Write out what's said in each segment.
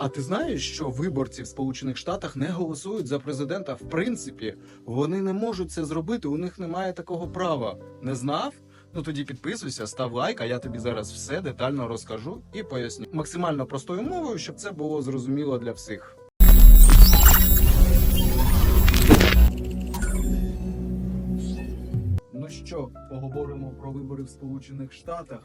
А ти знаєш, що виборці в Сполучених Штатах не голосують за президента? В принципі, вони не можуть це зробити. У них немає такого права. Не знав? Ну тоді підписуйся, став лайк, а я тобі зараз все детально розкажу і поясню максимально простою мовою, щоб це було зрозуміло для всіх. Ну що, поговоримо про вибори в Сполучених Штатах.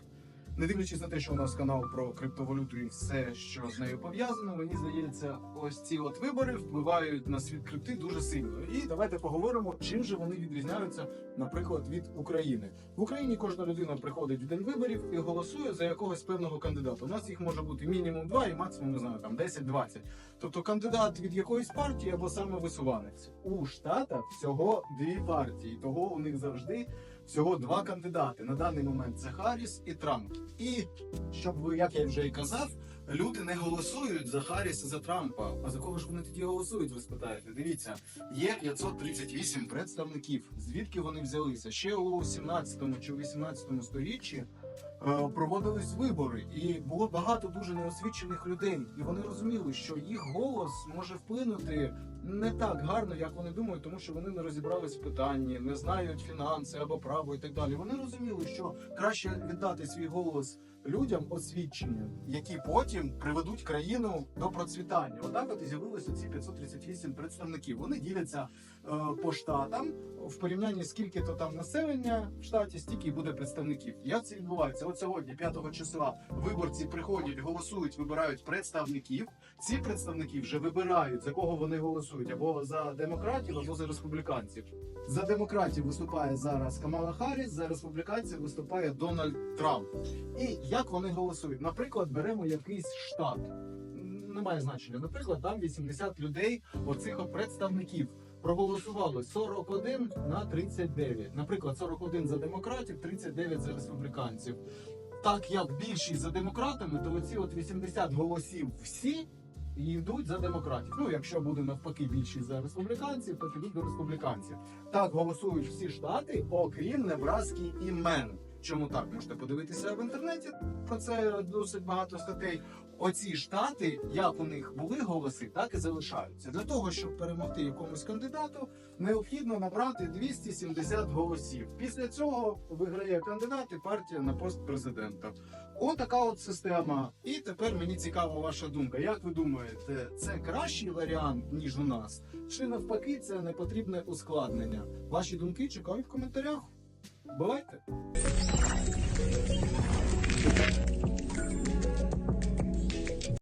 Не дивлячись на те, що у нас канал про криптовалюту і все, що з нею пов'язано, мені здається, ось ці от вибори впливають на світ крипти дуже сильно. І давайте поговоримо, чим же вони відрізняються, наприклад, від України. В Україні кожна людина приходить в день виборів і голосує за якогось певного кандидата. У нас їх може бути мінімум два і максимум не знаю там 10-20. Тобто кандидат від якоїсь партії або саме висуванець. У Штатах всього дві партії, того у них завжди всього два кандидати. На даний момент це Харріс і Трамп. І щоб ви, як я вже і казав, люди не голосують за Харріса за Трампа. А за кого ж вони тоді голосують? Ви спитаєте? Дивіться, є 538 представників. Звідки вони взялися? Ще у 17 чи 18 сторіччі е, проводились вибори, і було багато дуже неосвічених людей. І вони розуміли, що їх голос може вплинути не так гарно, як вони думають, тому що вони не розібрались в питанні, не знають фінанси або право і так далі. Вони розуміли, що краще віддати свій голос людям освіченим, які потім приведуть країну до процвітання. Отак от і з'явилося ці 538 представників. Вони діляться е, по штатам в порівнянні скільки то там населення в штаті, стільки буде представників. Як це відбувається? От сьогодні, 5 числа, виборці приходять, голосують, вибирають представників. Ці представники вже вибирають за кого вони голосують або за демократів, або за республіканців. За демократів виступає зараз Камала Харріс, за республіканців виступає Дональд Трамп. І як вони голосують? Наприклад, беремо якийсь штат. Немає значення. Наприклад, там 80 людей, оцих представників. Проголосували 41 на 39. Наприклад, 41 за демократів, 39 за республіканців. Так як більшість за демократами, то оці от 80 голосів всі йдуть за демократів. Ну, якщо буде навпаки більшість за республіканців, то підуть до республіканців. Так голосують всі штати, окрім Небраски і Мен. Чому так? Можете подивитися в інтернеті. Про це досить багато статей. Оці штати, як у них були голоси, так і залишаються. Для того, щоб перемогти якомусь кандидату, необхідно набрати 270 голосів. Після цього виграє кандидат і партія на пост президента. Отака от система. І тепер мені цікава ваша думка. Як ви думаєте, це кращий варіант ніж у нас? Чи навпаки це не потрібне ускладнення? Ваші думки чекаю в коментарях. Бувайте!